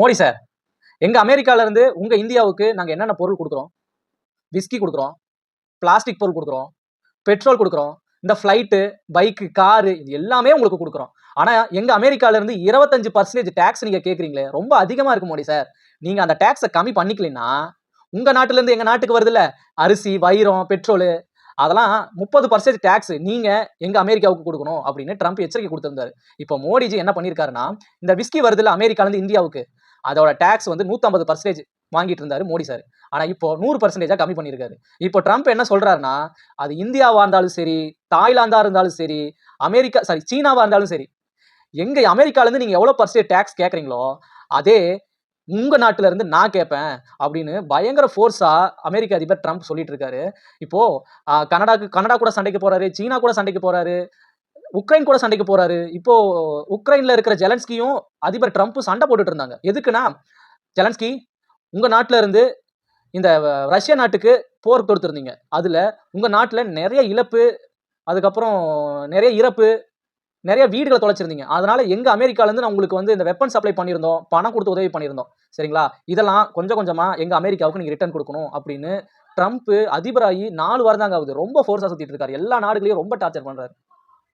Modi sir எங்க அமெரிக்கால இருந்து உங்க இந்தியாவுக்கு நாங்க என்னென்ன பொருள் கொடுக்குறோம்? விஸ்கி கொடுக்குறோம் பிளாஸ்டிக் பொருள் கொடுக்குறோம் பெட்ரோல் கொடுக்குறோம் இந்த ஃப்ளைட்டு பைக்கு காரு இது எல்லாமே உங்களுக்கு கொடுக்குறோம். ஆனால் எங்கள் அமெரிக்காவிலேருந்து இருபத்தஞ்சு பர்சன்டேஜ் டேக்ஸ் நீங்கள் கேட்குறீங்களே ரொம்ப அதிகமாக இருக்கு மோடி சார். நீங்கள் அந்த டேக்ஸை கம்மி பண்ணிக்கலைன்னா உங்கள் நாட்டிலேருந்து எங்கள் நாட்டுக்கு வருதுல்ல? அரிசி வைரம் பெட்ரோலு அதெல்லாம் முப்பது பர்சன்டேஜ் டேக்ஸ் நீங்கள் எங்கள் அமெரிக்காவுக்கு கொடுக்கணும் அப்படின்னு ட்ரம்ப் எச்சரிக்கை கொடுத்துருந்தாரு. இப்போ மோடிஜி என்ன பண்ணியிருக்காருன்னா இந்த விஸ்கி வருதுல்ல அமெரிக்காலேருந்து இந்தியாவுக்கு அதோட டேக்ஸ் வந்து 150% பர்சன்டேஜ் வாங்கிட்டு இருந்தாரு மோடி சார் ஆனால் இப்போ நூறு பர்சன்டேஜாக கம்மி பண்ணியிருக்காரு இப்போ ட்ரம்ப் என்ன சொல்கிறாருன்னா அது இந்தியாவாக இருந்தாலும் சரி தாய்லாந்தாக இருந்தாலும் சரி அமெரிக்கா சாரி சீனாவாக இருந்தாலும் சரி எங்கே அமெரிக்காலேருந்து நீங்கள் எவ்வளோ பர்சன்டேஜ் டேக்ஸ் கேட்குறீங்களோ அதே உங்கள் நாட்டிலேருந்து நான் கேட்பேன் அப்படின்னு பயங்கர ஃபோர்ஸாக அமெரிக்க அதிபர் ட்ரம்ப் சொல்லிட்டு இருக்காரு. இப்போ கனடாக்கு கனடா கூட சண்டைக்கு போறாரு சீனா கூட சண்டைக்கு போறாரு. உக்ரைன் கூட சண்டைக்கு போறாரு. இப்போ உக்ரைன்ல இருக்கிற ஜெலன்ஸ்கியும் அதிபர் ட்ரம்ப்பும் சண்டை போட்டுட்டு இருந்தாங்க. எதுக்குன்னா ஜெலன்ஸ்கி உங்க நாட்டுல இருந்து இந்த ரஷ்ய நாட்டுக்கு போர் கொடுத்துருந்தீங்க அதுல உங்க நாட்டுல நிறைய இழப்பு அதுக்கப்புறம் நிறைய இறப்பு நிறைய வீடுகளை தொலைச்சிருந்தீங்க. அதனால எங்க அமெரிக்காலேருந்து நான் உங்களுக்கு வந்து இந்த வெப்பன் சப்ளை பண்ணியிருந்தோம் பணம் கொடுத்து உதவி பண்ணியிருந்தோம். சரிங்களா? இதெல்லாம் கொஞ்சம் கொஞ்சமா எங்க அமெரிக்காவுக்கு நீங்க ரிட்டர்ன் கொடுக்கணும் அப்படின்னு ட்ரம்ப் அதிபராகி நாலு வாரம் தாங்க ஆகுது. ரொம்ப ஃபோர்ஸாக சுத்திட்டு இருக்காரு. எல்லா நாடுகளையும் ரொம்ப டார்ச்சர் பண்றாரு.